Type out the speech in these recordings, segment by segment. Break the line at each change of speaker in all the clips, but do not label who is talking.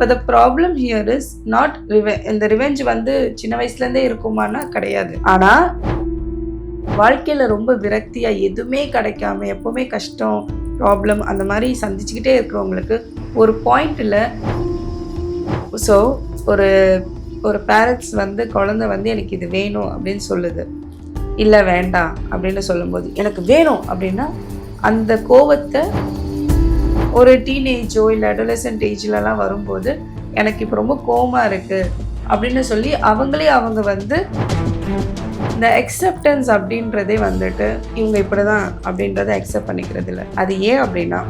இப்போ the problem here is not ரிவெ இந்த revenge வந்து சின்ன வயசுலேருந்தே இருக்குமானா கிடையாது. ஆனால் வாழ்க்கையில் ரொம்ப விரக்தியாக எதுவுமே கிடைக்காம எப்போவுமே கஷ்டம் ப்ராப்ளம் அந்த மாதிரி சந்திச்சுக்கிட்டே இருக்கிறவங்களுக்கு ஒரு பாயிண்டில் ஸோ ஒரு ஒரு பேரண்ட்ஸ் வந்து குழந்தை வந்து எனக்கு இது வேணும் அப்படின்னு சொல்லுது. இல்லை வேண்டாம் அப்படின்னு சொல்லும்போது எனக்கு வேணும் அப்படின்னா அந்த கோவத்தை ஒரு டீனேஜோ இல்லை அடோலசன்ட் ஏஜ்லலாம் வரும்போது எனக்கு இப்போ ரொம்ப கோமா இருக்குது அப்படின்னு சொல்லி அவங்களே அவங்க வந்து இந்த அக்செப்டன்ஸ் அப்படின்றதே வந்துட்டு இவங்க இப்படி தான் அப்படின்றத அக்செப்ட் பண்ணிக்கிறது இல்லை அது ஏன் அப்படின்னா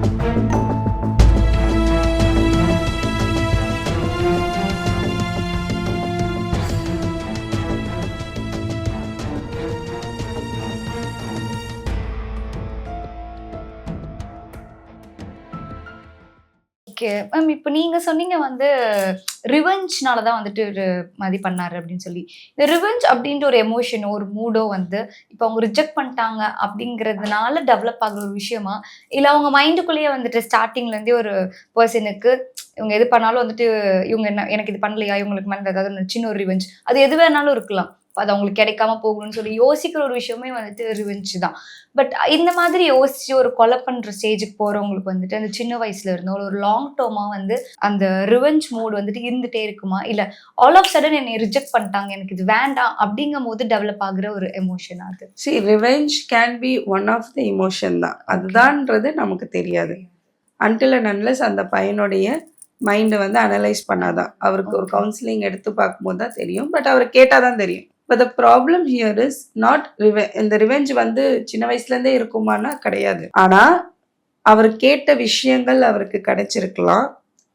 ஓகே. மேம் இப்போ நீங்க சொன்னீங்க வந்து ரிவெஞ்ச்னால தான் வந்துட்டு ஒரு மாதிரி பண்ணாரு அப்படின்னு சொல்லி. இந்த ரிவெஞ்ச் அப்படின்ற ஒரு எமோஷனோ ஒரு மூடோ வந்து இப்போ அவங்க ரிஜெக்ட் பண்ணிட்டாங்க அப்படிங்கிறதுனால டெவலப் ஆகுற ஒரு விஷயமா? இல்லை அவங்க மைண்டுக்குள்ளேயே வந்துட்டு ஸ்டார்டிங்லேருந்தே ஒரு பர்சனுக்கு இவங்க எது பண்ணாலும் வந்துட்டு இவங்க என்ன எனக்கு இது பண்ணலையா? இவங்களுக்கு மேலே ஏதாவது சின்ன ஒரு ரிவெஞ்ச் அது எது வேணாலும் இருக்கலாம். அது அவங்களுக்கு கிடைக்காம போகணும்னு சொல்லி யோசிக்கிற ஒரு விஷயமே வந்துட்டு ரிவெஞ்ச் தான் பட் இந்த மாதிரி யோசிச்சு ஒரு கொலை பண்ற ஸ்டேஜுக்கு போறவங்களுக்கு வந்துட்டு அந்த சின்ன வயசுல இருந்தோ ஒரு லாங் டேர்மா வந்து அந்த ரிவெஞ்ச் மூட் வந்துட்டு இருந்துட்டே இருக்குமா? இல்ல ஆல் ஆஃப் சடன் என்னை ரிஜெக்ட் பண்ணிட்டாங்க எனக்கு இது வேண்டாம் அப்படிங்கும் போது டெவலப் ஆகுற ஒரு எமோஷன் அது?
See revenge can be one of the emotion தான். அதுதான்ன்றது நமக்கு தெரியாது. அன்டில் அண்ட் அன்லெஸ் அந்த பையனுடைய மைண்டை வந்து அனலைஸ் பண்ணாதான். அவருக்கு ஒரு. கவுன்சிலிங் எடுத்து பார்க்கும்போது தான் தெரியும். பட் அவர் கேட்டால் தான் தெரியும். இப்போ the problem here is not ரிவெ இந்த ரிவெஞ்ச் வந்து சின்ன வயசுலேருந்தே இருக்குமானா கிடையாது. ஆனால் அவர் கேட்ட விஷயங்கள் அவருக்கு கிடைச்சிருக்கலாம்.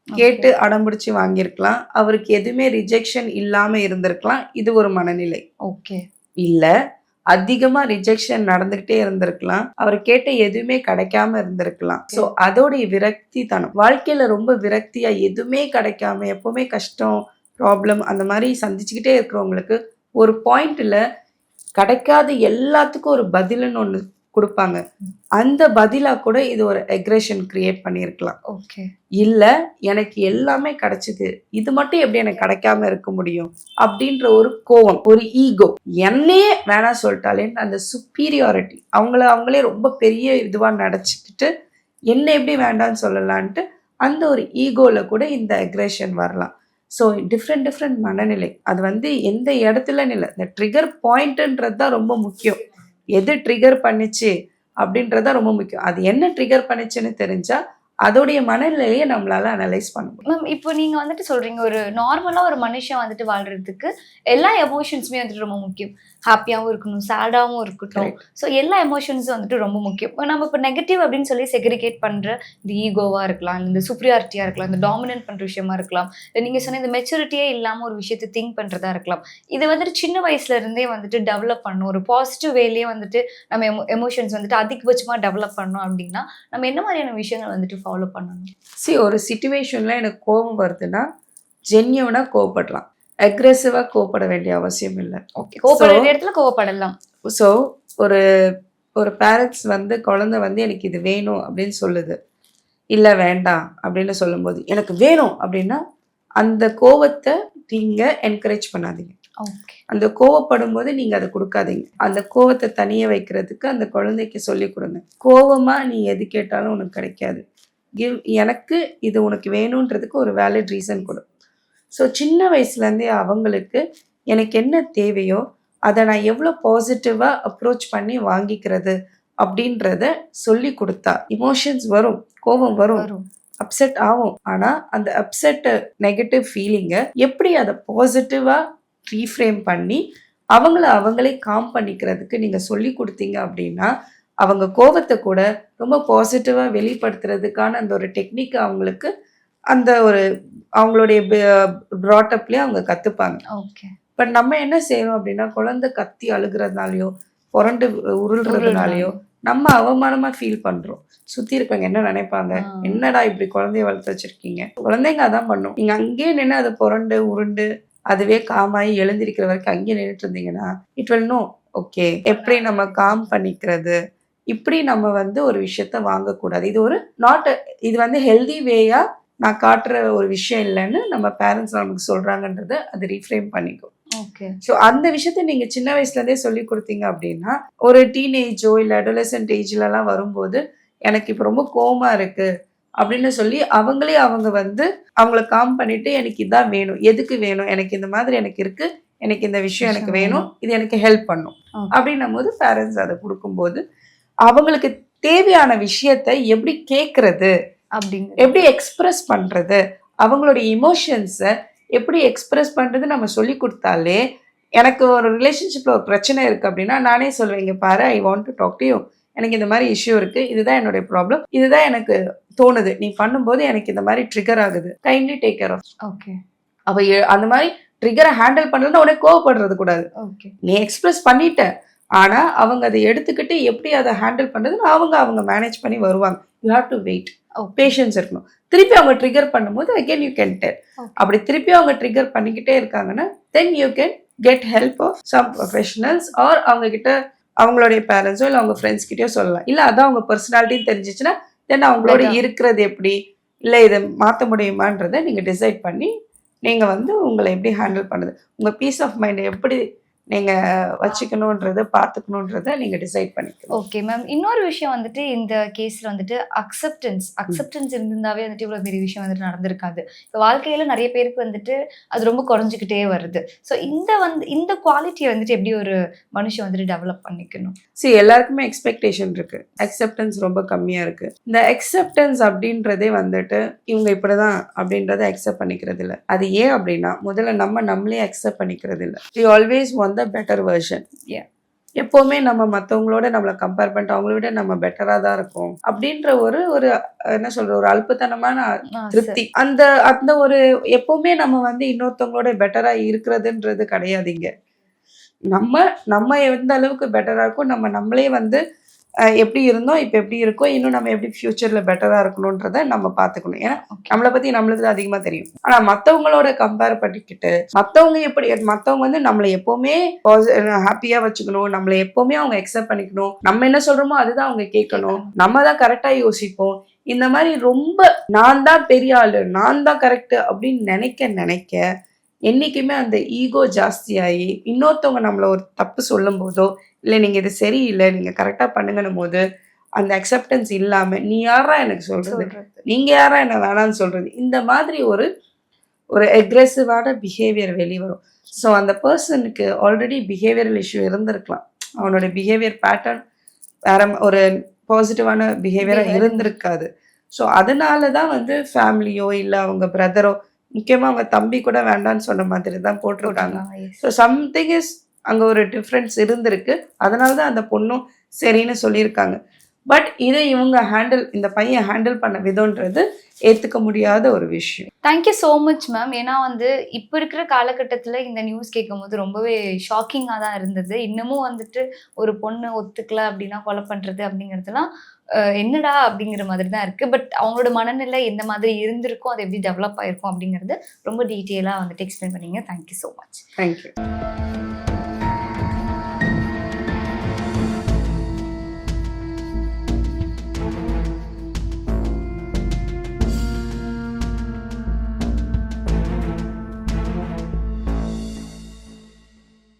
கேட்டு அடம்பிடிச்சு வாங்கியிருக்கலாம். அவருக்கு எதுவுமே ரிஜெக்ஷன் இல்லாமல் இருந்திருக்கலாம். இது ஒரு மனநிலை.
ஓகே
இல்ல அதிகமா ரிஜெக்ஷன் நடந்துகிட்டே இருந்திருக்கலாம். அவர் கேட்ட எதுவுமே கிடைக்காம இருந்திருக்கலாம். ஸோ அதோடைய விரக்தி தனம் வாழ்க்கையில ரொம்ப விரக்தியா எதுவுமே கிடைக்காம எப்பவுமே கஷ்டம் ப்ராப்ளம் அந்த மாதிரி சந்திச்சுக்கிட்டே இருக்கிறவங்களுக்கு ஒரு பாயிண்ட்ல கிடைக்காத எல்லாத்துக்கும் ஒரு பதிலுன்னு ஒன்று கொடுப்பாங்க. அந்த பதிலா கூட இது ஒரு அக்ரெஷன் கிரியேட் பண்ணியிருக்கலாம்.
ஓகே.
இல்ல எனக்கு எல்லாமே கிடைச்சது. இது மட்டும் எப்படி எனக்கு கிடைக்காம இருக்க முடியும்? அப்படின்ற ஒரு கோவம் ஒரு ஈகோ என்னையே வேணாம் சொல்லிட்டாலேன்னு அந்த சுப்பீரியாரிட்டி அவங்கள அவங்களே ரொம்ப பெரிய இதுவா நினச்சிக்கிட்டு என்ன எப்படி வேண்டாம்னு சொல்லலான்ட்டு அந்த ஒரு ஈகோல கூட இந்த அக்ரெஷன் வரலாம். ஸோ டிஃப்ரெண்ட் டிஃப்ரெண்ட் மனநிலை. அது வந்து எந்த இடத்துலன்னு இல்லை இந்த ட்ரிகர் பாயிண்ட்டுன்றது தான் ரொம்ப முக்கியம். எது ட்ரிகர் பண்ணுச்சு அப்படின்றது தான் ரொம்ப முக்கியம். அது என்ன ட்ரிகர் பண்ணுச்சுன்னு தெரிஞ்சால் அதோடைய மனநிலையை நம்மளால அனலைஸ் பண்ண முடியும்.
மேம் இப்போ நீங்க வந்துட்டு சொல்றீங்க ஒரு நார்மலா ஒரு மனுஷன் வந்துட்டு வாழ்றதுக்கு எல்லா எமோஷன்ஸுமே வந்துட்டு ரொம்ப முக்கியம். ஹாப்பியாவும் இருக்கணும் சேடாவும் இருக்கட்டும். ஸோ எல்லா எமோஷன்ஸும் வந்துட்டு ரொம்ப முக்கியம். நம்ம இப்போ நெகட்டிவ் அப்படின்னு சொல்லி செக்ரிகேட் பண்ற இந்த ஈகோவா இருக்கலாம் இந்த சுப்ரியாரிட்டியா இருக்கலாம் இந்த டாமினன்ட் பண்ற விஷயமா இருக்கலாம். இல்லை நீங்க சொன்ன இந்த மெச்சூரிட்டியே இல்லாம ஒரு விஷயத்தை திங்க் பண்றதா இருக்கலாம். இது வந்துட்டு சின்ன வயசுல இருந்தே வந்துட்டு டெவலப் பண்ணணும். ஒரு பாசிட்டிவ் வேலையே வந்துட்டு நம்ம எமோஷன்ஸ் வந்துட்டு அதிகபட்சமா டெவலப் பண்ணோம் அப்படின்னா நம்ம என்ன மாதிரியான விஷயங்கள் வந்துட்டு ஃபாலோ பண்ணணும்.
சி ஒரு சுச்சுவேஷன்ல எனக்கு கோபம் வருதுன்னா ஜென்யூனா கோவப்படலாம். அக்ரெசிவா கோவப்பட வேண்டிய அவசியம் இல்லை.
ஓகே கோவப்பட வேண்டிய இடத்துல கோவப்படலாம்.
ஸோ ஒரு ஒரு பேரண்ட்ஸ் வந்து குழந்தை வந்து எனக்கு இது வேணும் அப்படின்னு சொல்லுது. இல்லை வேண்டாம் அப்படின்னு சொல்லும்போது எனக்கு வேணும் அப்படின்னா அந்த கோவத்தை நீங்கள் என்கரேஜ் பண்ணாதீங்க.
ஓகே
அந்த கோவப்படும் போது நீங்க அதை கொடுக்காதீங்க. அந்த கோவத்தை தனிய வைக்கிறதுக்கு அந்த குழந்தைக்கு சொல்லி கொடுங்க. கோவமா நீ எது கேட்டாலும் உனக்கு கிடைக்காது. கிவ் எனக்கு இது உனக்கு வேணுன்றதுக்கு ஒரு வேலிட் ரீசன் கொடு. ஸோ சின்ன வயசுலேருந்தே அவங்களுக்கு எனக்கு என்ன தேவையோ அதை நான் எவ்வளோ பாசிட்டிவாக அப்ரோச் பண்ணி வாங்கிக்கிறது அப்படின்றத சொல்லி கொடுத்தா இமோஷன்ஸ் வரும் கோபம் வரும் அப்செட் ஆகும். ஆனால் அந்த அப்செட் நெகட்டிவ் ஃபீலிங்கை எப்படி அதை பாசிட்டிவாக ரீஃப்ரேம் பண்ணி அவங்கள அவங்களே காம் பண்ணிக்கிறதுக்கு நீங்கள் சொல்லி கொடுத்தீங்க அப்படின்னா அவங்க கோவத்தை கூட ரொம்ப பாசிட்டிவாக வெளிப்படுத்துறதுக்கான அந்த ஒரு டெக்னிக் அவங்களுக்கு அந்த ஒரு அவங்களுடைய ப்ராட்டப்லேயே அவங்க கற்றுப்பாங்க
ஓகே
பட் நம்ம என்ன செய்யறோம் அப்படின்னா குழந்தை கத்தி அழுகிறதுனாலையோ புரண்டு உருள்றதுனாலையோ நம்ம அவமானமா ஃபீல் பண்றோம். சுத்தி இருக்கவங்க என்ன நினைப்பாங்க. என்னடா இப்படி குழந்தைய வளர்த்து வச்சிருக்கீங்க? குழந்தைங்க அதான் பண்ணும். நீங்க அங்கேயே நின்று அதை புரண்டு உருண்டு அதுவே காமாயி எழுந்திருக்கிற வரைக்கும் அங்கேயே நின்றுட்டு இருந்தீங்கன்னா இட் வில் நோ ஓகே எப்படி நம்ம காம் பண்ணிக்கிறது இப்படி நம்ம வந்து ஒரு விஷயத்த வாங்கக்கூடாது. இது ஒரு நாட் இது வந்து ஹெல்தி வேயா நான் காட்டுற ஒரு விஷயம் இல்லைன்னு நம்ம பேரண்ட்ஸ் நமக்கு சொல்றாங்கன்றத அது ரீஃப்ரேம் பண்ணிக்கும்
ஓகே
ஸோ அந்த விஷயத்த நீங்க சின்ன வயசுல இருந்தே சொல்லி கொடுத்தீங்க அப்படின்னா ஒரு டீனேஜோ இல்ல அடோலசன்ட் ஏஜ்லலாம் வரும்போது எனக்கு இப்போ ரொம்ப கோவமா இருக்கு அப்படின்னு சொல்லி அவங்களே அவங்க வந்து அவங்கள காம் பண்ணிட்டு எனக்கு இதான் வேணும் எதுக்கு வேணும் எனக்கு இந்த மாதிரி எனக்கு இருக்கு எனக்கு இந்த விஷயம் எனக்கு வேணும் இது எனக்கு ஹெல்ப் பண்ணும். அப்படின்னும் போது பேரண்ட்ஸ் அதை கொடுக்கும்போது அவங்களுக்கு தேவையான விஷயத்த எப்படி கேட்கறது
அப்படிங்க
எப்படி எக்ஸ்பிரஸ் பண்றது? அவங்களுடைய இமோஷன்ஸை எப்படி எக்ஸ்பிரஸ் பண்றது நம்ம சொல்லி கொடுத்தாலே எனக்கு ஒரு ரிலேஷன்ஷிப்ல ஒரு பிரச்சனை இருக்கு அப்படின்னா நானே சொல்லுவேன் இங்க பாரு I want to talk to you எனக்கு இந்த மாதிரி இஷ்யூ இருக்கு. இதுதான் என்னுடைய ப்ராப்ளம் இதுதான் எனக்கு தோணுது. நீ பண்ணும்போது எனக்கு இந்த மாதிரி ட்ரிகர் ஆகுது. Kindly take care of
okay
அவ எ- அந்த மாதிரி ட்ரிகரை ஹேண்டில் பண்ணலன்னா உடனே கோவப்படுறது கூடாது.
ஓகே
நீ எக்ஸ்பிரஸ் பண்ணிட்ட. ஆனா அவங்க அதை எடுத்துக்கிட்டு எப்படி அதை ஹேண்டில் பண்றதுன்னு அவங்க அவங்க மேனேஜ் பண்ணி வருவாங்க. You have to wait patience இருக்கணும். திருப்பி அவங்க ட்ரிகர் பண்ணும்போது அகேன் யூ கேன் டெல். அப்படி திருப்பி அவங்க ட்ரிகர் பண்ணிக்கிட்டே இருக்காங்கன்னா then you can get help of some professionals or அவங்க கிட்ட அவங்களுடைய பேரண்ட்ஸோ இல்லை அவங்க ஃப்ரெண்ட்ஸ் கிட்டயோ சொல்லலாம். இல்லை அதான் அவங்க பர்சனாலிட்டின்னு தெரிஞ்சிச்சுன்னா தென் அவங்களோட. இருக்கிறது எப்படி? இல்லை இதை மாற்ற முடியுமான்றதை நீங்கள் டிசைட் பண்ணி நீங்கள் வந்து உங்களை எப்படி ஹேண்டில் பண்ணுது? உங்கள் பீஸ் ஆஃப் மைண்டை எப்படி நீங்கள் வச்சுக்கணுன்றதை பார்த்துக்கணுன்றதை நீங்கள் டிசைட் பண்ணிக்கணும்.
ஓகே மேம் இன்னொரு விஷயம் வந்துட்டு இந்த கேஸ்ல வந்துட்டு அக்செப்டன்ஸ் அக்செப்டன்ஸ் இருந்திருந்தாவே வந்துட்டு இவ்வளவு பெரிய விஷயம் வந்துட்டு நடந்திருக்காது. இப்போ வாழ்க்கையில நிறைய பேருக்கு வந்துட்டு அது ரொம்ப குறைஞ்சிக்கிட்டே வருது. ஸோ இந்த வந்து இந்த குவாலிட்டியை வந்துட்டு எப்படி ஒரு மனுஷன் வந்துட்டு டெவலப் பண்ணிக்கணும்?
See எல்லாருக்குமே எக்ஸ்பெக்டேஷன் இருக்கு. அக்செப்டன்ஸ் ரொம்ப கம்மியா இருக்கு. இந்த அக்செப்டன்ஸ் அப்படின்றதே வந்துட்டு இவங்க இப்படிதான் அப்படின்றத அக்செப்ட் பண்ணிக்கிறது இல்ல அது ஏன் அப்படின்னா முதல்ல நம்ம நம்மளே அக்செப்ட் பண்ணிக்கிறது இல்ல we always want the better version. எப்போவுமே நம்ம மற்றவங்களோட நம்மளை கம்பேர் பண்ணிட்டு அவங்கள விட நம்ம பெட்டராக தான் இருக்கோம். அப்படின்ற ஒரு ஒரு என்ன சொல்ற ஒரு அல்பத்தனமான திருப்தி. அந்த அந்த ஒரு எப்பவுமே நம்ம வந்து இன்னொருத்தவங்களோட பெட்டரா இருக்கிறதுன்றது கிடையாது இங்க. நம்ம நம்ம எந்த அளவுக்கு பெட்டரா இருக்கோம் நம்ம நம்மளே வந்து எப்படி இருந்தோம் இப்போ எப்படி இருக்கோம் இன்னும் நம்ம எப்படி ஃபியூச்சர்ல பெட்டரா இருக்கணுன்றத நம்ம பார்த்துக்கணும். ஏன்னா. நம்மளை பத்தி நம்மளுக்கு தான் அதிகமா தெரியும். ஆனா மத்தவங்களோட கம்பேர் பண்ணிக்கிட்டு மத்தவங்க எப்படி மத்தவங்க வந்து நம்மளை எப்பவுமே ஹாப்பியா வச்சுக்கணும் நம்மளை எப்பவுமே அவங்க அக்செப்ட் பண்ணிக்கணும். நம்ம என்ன சொல்றோமோ அதுதான் அவங்க கேட்கணும். நம்ம தான் கரெக்டா யோசிப்போம். இந்த மாதிரி ரொம்ப நான் தான் பெரிய ஆளு நான் தான் கரெக்ட் அப்படின்னு நினைக்க நினைக்க என்னைக்குமே அந்த ஈகோ ஜாஸ்தியாகி இன்னொருத்தவங்க நம்மளை ஒரு தப்பு சொல்லும் போதோ இல்லை நீங்கள் இது சரியில்லை நீங்கள் கரெக்டாக பண்ணுங்கன்னும் போது அந்த அக்செப்டன்ஸ் இல்லாமல் நீ யாரா எனக்கு சொல்றது?
சொல்றது.
நீங்க யாரா என்ன வேணாம்னு சொல்றது? இந்த மாதிரி ஒரு ஒரு அக்ரெசிவான பிஹேவியர் வெளிவரும். ஸோ அந்த பர்சனுக்கு ஆல்ரெடி பிஹேவியரல் இஷ்யூ இருந்திருக்கலாம். அவனோட பிஹேவியர் பேட்டர்ன் வேற ஒரு பாசிட்டிவான பிஹேவியராக. இருந்திருக்காது. ஸோ அதனால தான் வந்து ஃபேமிலியோ இல்லை அவங்க பிரதரோ முக்கியமாக அவங்க தம்பி கூட வேண்டாம்னு சொன்ன மாதிரி தான் போட்டிருக்காங்க. ஸோ சம்திங் இஸ் அங்கே ஒரு டிஃப்ரென்ஸ் இருந்திருக்கு. அதனால தான் அந்த பொண்ணும் சரின்னு சொல்லியிருக்காங்க. பட் இதை இவங்க ஹேண்டில் இந்த பையன் ஹேண்டில் பண்ண விதம்ன்றது ஏற்றுக்க முடியாத ஒரு விஷயம்.
தேங்க்யூ ஸோ மச் மேம் ஏன்னா வந்து இப்போ இருக்கிற காலகட்டத்தில் இந்த நியூஸ் கேட்கும்போது ரொம்பவே ஷாக்கிங்காக தான் இருந்தது. இன்னமும் வந்துட்டு ஒரு பொண்ணு ஒத்துக்கல அப்படின்னா கொலை பண்ணுறது அப்படிங்கிறதுலாம் என்னடா அப்படிங்கிற மாதிரி தான் இருக்குது பட் அவங்களோட மனநிலை எந்த மாதிரி இருந்திருக்கும் அது எப்படி டெவலப் ஆயிருக்கும் அப்படிங்கிறது ரொம்ப டீட்டெயிலாக வந்துட்டு எக்ஸ்பிளைன் பண்ணீங்க. Thank you so much
thank you